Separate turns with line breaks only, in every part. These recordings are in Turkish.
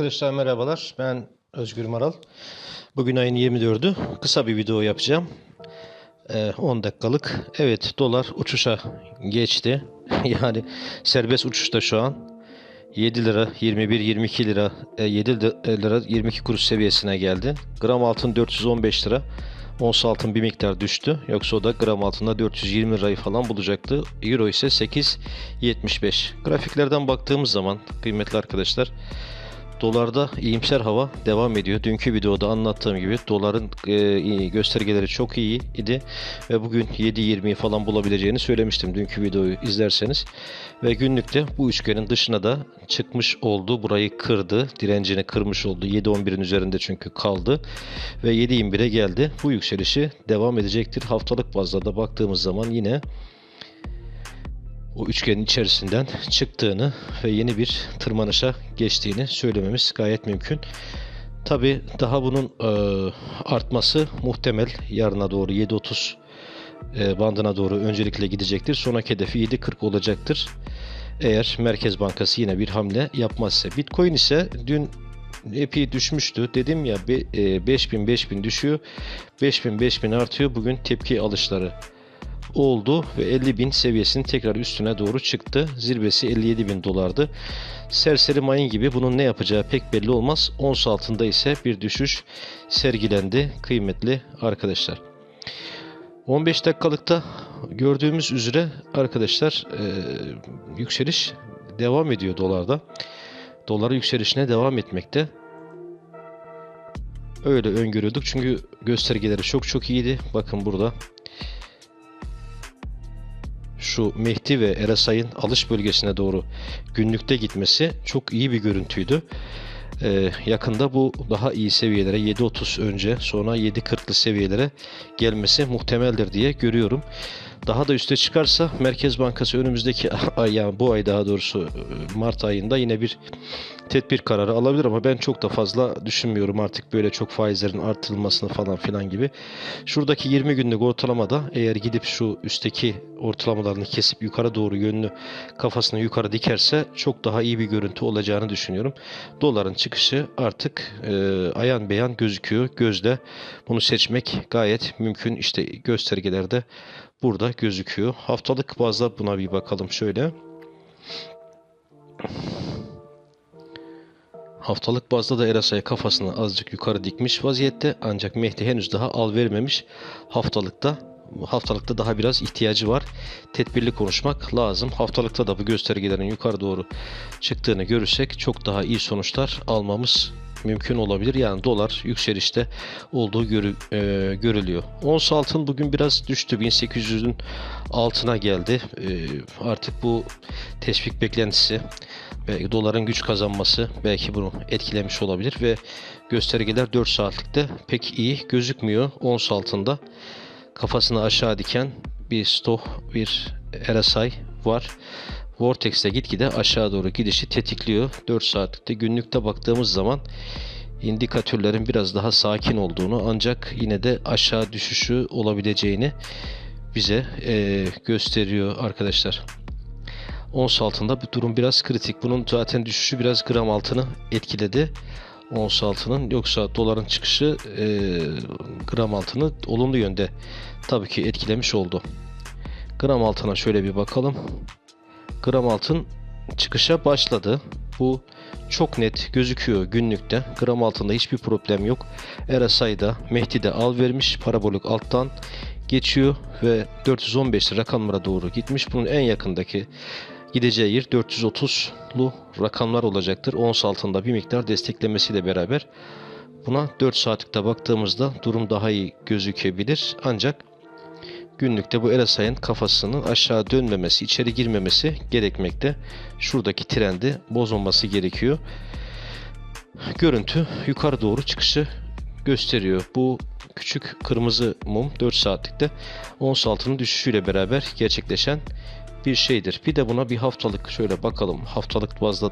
Arkadaşlar merhabalar. Ben Özgür Maral. Bugün ayın 24'ü. Kısa bir video yapacağım. Ee, 10 dakikalık. Evet dolar uçuşa geçti. yani serbest uçuşta şu an 7 lira 21 22 lira e, 7 lira 22 kuruş seviyesine geldi. Gram altın 415 lira. Ons altın bir miktar düştü. Yoksa o da gram altında 420 lirayı falan bulacaktı. Euro ise 8.75. Grafiklerden baktığımız zaman kıymetli arkadaşlar Dolarda iyimser hava devam ediyor. Dünkü videoda anlattığım gibi doların e, göstergeleri çok iyi idi ve bugün 7.20'yi falan bulabileceğini söylemiştim dünkü videoyu izlerseniz. Ve günlükte bu üçgenin dışına da çıkmış oldu. Burayı kırdı. Direncini kırmış oldu. 7.11'in üzerinde çünkü kaldı. Ve 7.21'e geldi. Bu yükselişi devam edecektir. Haftalık bazda da baktığımız zaman yine o üçgenin içerisinden çıktığını ve yeni bir tırmanışa geçtiğini söylememiz gayet mümkün. Tabi daha bunun e, artması muhtemel yarına doğru 7.30 e, bandına doğru öncelikle gidecektir. Sonraki hedefi 7.40 olacaktır. Eğer Merkez Bankası yine bir hamle yapmazsa. Bitcoin ise dün epey düşmüştü. Dedim ya 5000 5000 düşüyor. 5000 5000 artıyor. Bugün tepki alışları oldu ve 50 bin seviyesinin tekrar üstüne doğru çıktı. Zirvesi 57 bin dolardı. Serseri mayın gibi bunun ne yapacağı pek belli olmaz. Ons altında ise bir düşüş sergilendi kıymetli arkadaşlar. 15 dakikalıkta gördüğümüz üzere arkadaşlar e, yükseliş devam ediyor dolarda. Dolar yükselişine devam etmekte. Öyle öngörüyorduk çünkü göstergeleri çok çok iyiydi. Bakın burada şu Mehdi ve Erasay'ın alış bölgesine doğru günlükte gitmesi çok iyi bir görüntüydü. Ee, yakında bu daha iyi seviyelere 7.30 önce sonra 7.40'lı seviyelere gelmesi muhtemeldir diye görüyorum. Daha da üste çıkarsa Merkez Bankası önümüzdeki ay yani bu ay daha doğrusu e, Mart ayında yine bir tedbir kararı alabilir ama ben çok da fazla düşünmüyorum artık böyle çok faizlerin artırılmasını falan filan gibi. Şuradaki 20 günlük ortalamada eğer gidip şu üstteki ortalamalarını kesip yukarı doğru yönlü kafasını yukarı dikerse çok daha iyi bir görüntü olacağını düşünüyorum. Doların çıkışı artık e, ayan beyan gözüküyor. Gözde bunu seçmek gayet mümkün. İşte göstergelerde burada gözüküyor. Haftalık bazda buna bir bakalım şöyle. Haftalık bazda da Erasa'ya kafasını azıcık yukarı dikmiş vaziyette ancak Mehdi henüz daha al vermemiş. Haftalıkta haftalıkta daha biraz ihtiyacı var. Tedbirli konuşmak lazım. Haftalıkta da bu göstergelerin yukarı doğru çıktığını görürsek çok daha iyi sonuçlar almamız mümkün olabilir. Yani dolar yükselişte olduğu görü, e, görülüyor. Ons altın bugün biraz düştü. 1800'ün altına geldi. E, artık bu teşvik beklentisi belki doların güç kazanması belki bunu etkilemiş olabilir ve göstergeler 4 saatlikte pek iyi gözükmüyor. Ons altında kafasını aşağı diken bir stoh bir RSI var. Vortex'te gitgide aşağı doğru gidişi tetikliyor. 4 saatlikte günlükte baktığımız zaman indikatörlerin biraz daha sakin olduğunu ancak yine de aşağı düşüşü olabileceğini bize e, gösteriyor arkadaşlar. Ons altında bir durum biraz kritik. Bunun zaten düşüşü biraz gram altını etkiledi. Ons altının yoksa doların çıkışı e, gram altını olumlu yönde tabii ki etkilemiş oldu. Gram altına şöyle bir bakalım. Gram altın çıkışa başladı. Bu çok net gözüküyor günlükte. Gram altında hiçbir problem yok. RSI'da Mehdi de al vermiş. Parabolik alttan geçiyor ve 415 rakamlara doğru gitmiş. Bunun en yakındaki gideceği yer 430'lu rakamlar olacaktır. Ons altında bir miktar desteklemesiyle beraber buna 4 saatlikte baktığımızda durum daha iyi gözükebilir. Ancak günlükte bu RSI'nin kafasının aşağı dönmemesi, içeri girmemesi gerekmekte. Şuradaki trendi bozulması gerekiyor. Görüntü yukarı doğru çıkışı gösteriyor. Bu küçük kırmızı mum 4 saatlikte ons altının düşüşüyle beraber gerçekleşen bir şeydir. Bir de buna bir haftalık şöyle bakalım. Haftalık bazda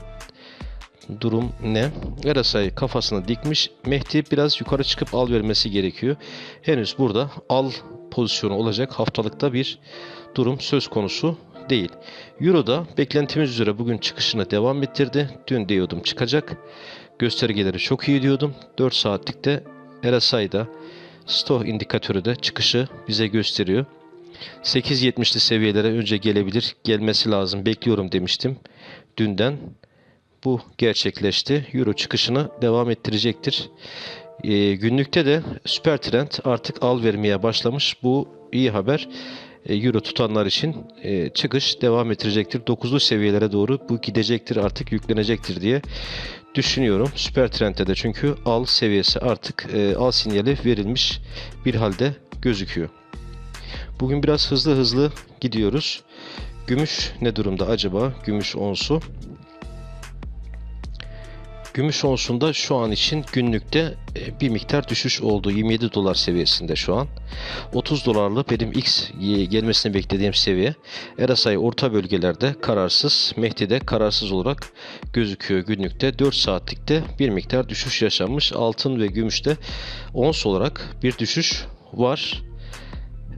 durum ne? RSI kafasını dikmiş. Mehdi biraz yukarı çıkıp al vermesi gerekiyor. Henüz burada al pozisyonu olacak haftalıkta bir durum söz konusu değil. Euro da beklentimiz üzere bugün çıkışına devam ettirdi. Dün diyordum çıkacak. Göstergeleri çok iyi diyordum. 4 saatlikte RSI'da Stoh indikatörü de çıkışı bize gösteriyor. 8.70'li seviyelere önce gelebilir. Gelmesi lazım. Bekliyorum demiştim. Dünden bu gerçekleşti. Euro çıkışını devam ettirecektir. E, günlükte de süper trend artık al vermeye başlamış. Bu iyi haber. E, Euro tutanlar için e, çıkış devam ettirecektir. 9'lu seviyelere doğru bu gidecektir artık yüklenecektir diye düşünüyorum. Süper trendde de çünkü al seviyesi artık e, al sinyali verilmiş bir halde gözüküyor. Bugün biraz hızlı hızlı gidiyoruz. Gümüş ne durumda acaba? Gümüş onsu. Gümüş onsunda şu an için günlükte e, bir miktar düşüş oldu. 27 dolar seviyesinde şu an. 30 dolarlı benim X gelmesini beklediğim seviye. RSI orta bölgelerde kararsız. Mehdi de kararsız olarak gözüküyor günlükte. 4 saatlikte bir miktar düşüş yaşanmış. Altın ve gümüşte ons olarak bir düşüş var.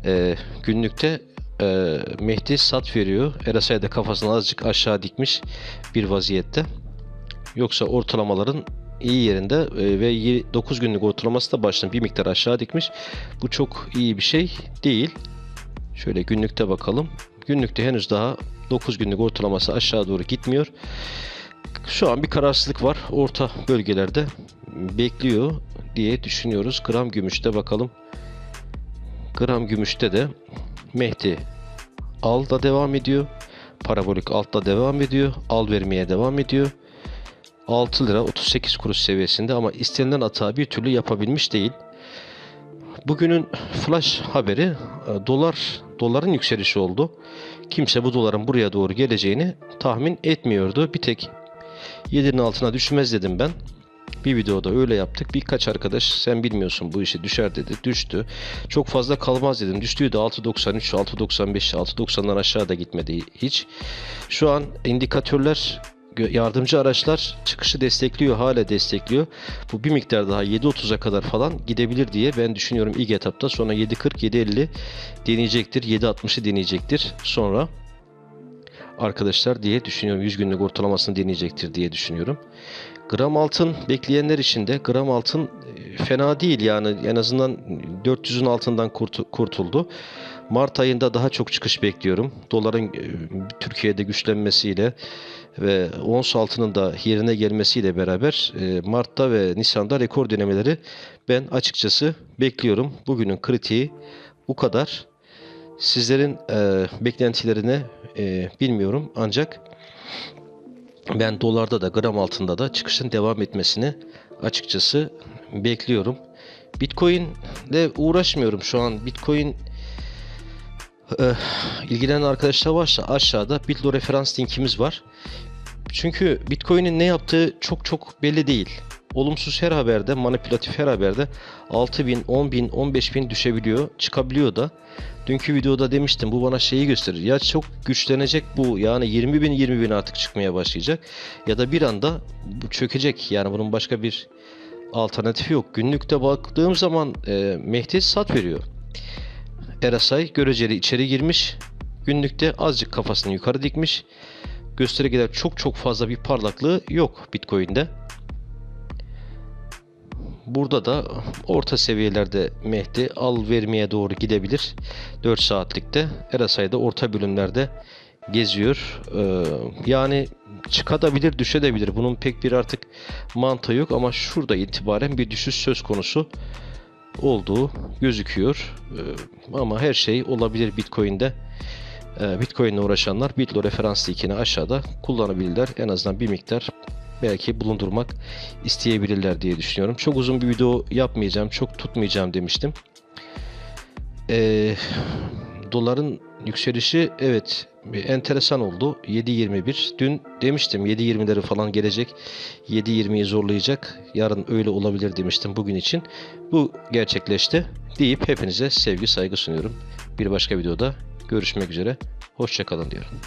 Ee, günlükte e, Mehdi sat veriyor. RSI'de kafasını azıcık aşağı dikmiş bir vaziyette. Yoksa ortalamaların iyi yerinde e, ve 9 günlük ortalaması da baştan bir miktar aşağı dikmiş. Bu çok iyi bir şey değil. Şöyle günlükte bakalım. Günlükte henüz daha 9 günlük ortalaması aşağı doğru gitmiyor. Şu an bir kararsızlık var. Orta bölgelerde bekliyor diye düşünüyoruz. Gram gümüşte bakalım. Gram gümüşte de Mehdi al da devam ediyor. Parabolik altta devam ediyor. Al vermeye devam ediyor. 6 lira 38 kuruş seviyesinde ama istenilen hata bir türlü yapabilmiş değil. Bugünün flash haberi e, dolar doların yükselişi oldu. Kimse bu doların buraya doğru geleceğini tahmin etmiyordu. Bir tek 7'nin altına düşmez dedim ben. Bir videoda öyle yaptık. Birkaç arkadaş sen bilmiyorsun bu işi düşer dedi. Düştü. Çok fazla kalmaz dedim. Düştüğü de 6.93, 6.95, 6.90'dan aşağı da gitmedi hiç. Şu an indikatörler yardımcı araçlar çıkışı destekliyor, hala destekliyor. Bu bir miktar daha 7.30'a kadar falan gidebilir diye ben düşünüyorum ilk etapta. Sonra 7.40, 7.50 deneyecektir. 7.60'ı deneyecektir. Sonra arkadaşlar diye düşünüyorum. 100 günlük ortalamasını deneyecektir diye düşünüyorum. Gram altın bekleyenler için de gram altın e, fena değil yani en azından 400'ün altından kurtuldu. Mart ayında daha çok çıkış bekliyorum. Doların e, Türkiye'de güçlenmesiyle ve ons altının da yerine gelmesiyle beraber e, Mart'ta ve Nisan'da rekor denemeleri ben açıkçası bekliyorum. Bugünün kritiği bu kadar. Sizlerin e, beklentilerini e, bilmiyorum ancak ben dolarda da gram altında da çıkışın devam etmesini açıkçası bekliyorum. Bitcoin ile uğraşmıyorum şu an. Bitcoin e, ilgilenen arkadaşlar varsa aşağıda Bitlo referans linkimiz var. Çünkü Bitcoin'in ne yaptığı çok çok belli değil. Olumsuz her haberde, manipülatif her haberde 6000, 10000, 15000 düşebiliyor, çıkabiliyor da. Dünkü videoda demiştim bu bana şeyi gösterir. Ya çok güçlenecek bu yani 20 bin 20 bin artık çıkmaya başlayacak. Ya da bir anda çökecek. Yani bunun başka bir alternatifi yok. Günlükte baktığım zaman e, Mehdi sat veriyor. RSI göreceli içeri girmiş. Günlükte azıcık kafasını yukarı dikmiş. Göstergeler çok çok fazla bir parlaklığı yok Bitcoin'de. Burada da orta seviyelerde Mehdi al vermeye doğru gidebilir. 4 saatlikte RSI'de orta bölümlerde geziyor. Ee, yani çıkabilir, düşebilir. Bunun pek bir artık mantığı yok ama şurada itibaren bir düşüş söz konusu olduğu gözüküyor. Ee, ama her şey olabilir Bitcoin'de. Ee, Bitcoin ile uğraşanlar Bitlo referans linkini aşağıda kullanabilirler. En azından bir miktar belki bulundurmak isteyebilirler diye düşünüyorum. Çok uzun bir video yapmayacağım, çok tutmayacağım demiştim. Ee, doların yükselişi evet enteresan oldu. 7.21. Dün demiştim 7.20'leri falan gelecek. 7.20'yi zorlayacak. Yarın öyle olabilir demiştim bugün için. Bu gerçekleşti deyip hepinize sevgi saygı sunuyorum. Bir başka videoda görüşmek üzere. Hoşçakalın diyorum.